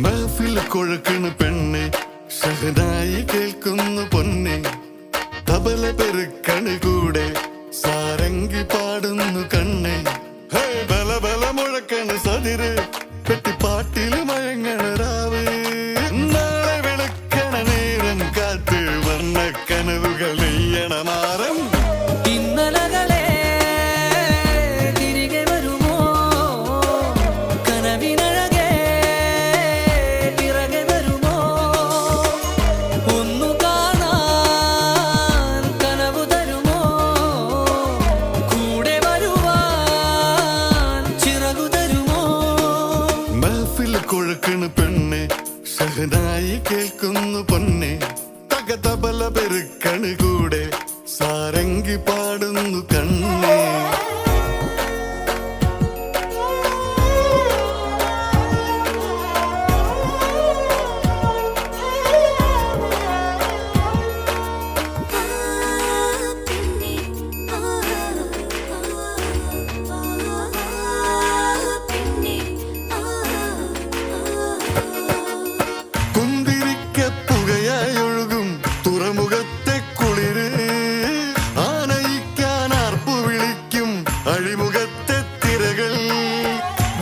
മഫിൽ കൊഴക്കണ പെണ്ണെ ഷഹനായി കേൾക്കുന്നു പൊന്നെ. തബല പെരുക്കണ് കൂടെ സാരംഗി പാടുന്നു കണ്ണെ. ഹേ ബല ബല മുഴക്കണ് സതിര് പെട്ടിപ്പാട്ടിലും മകനായി കേൾക്കുന്നു പൊന്നെ. തകതബല പെരുക്കണ് കൂടെ സാരംഗി പാടും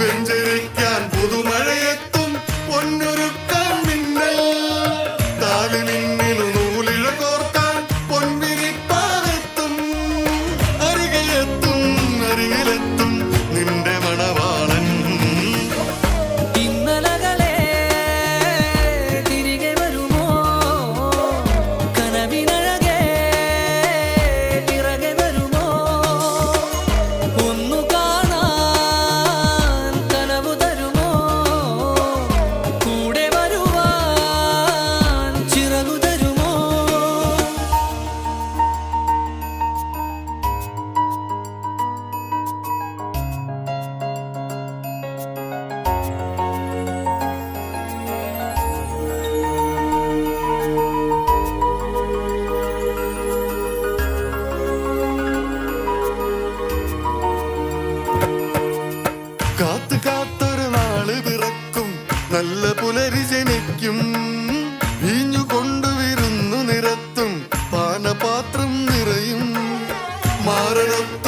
വെഞ്ചരിക്കാൻ പുതുമഴ നല്ല പുലരി ജനിക്കും വീഞ്ഞു കൊണ്ടുവരുന്നു നിരത്തും. പാനപാത്രം നിറയും. മാറണം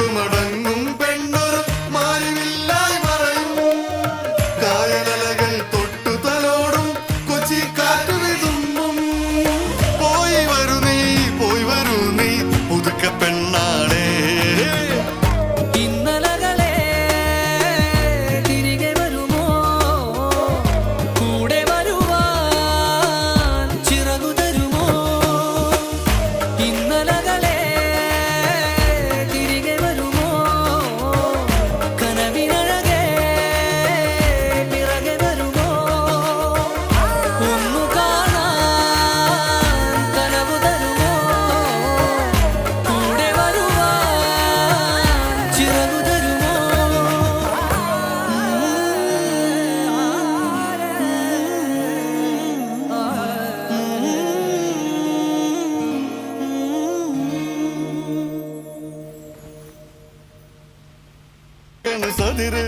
മയങ്ങണ സതിര്.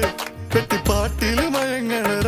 കെട്ടിപ്പാട്ടിൽ മയങ്ങണ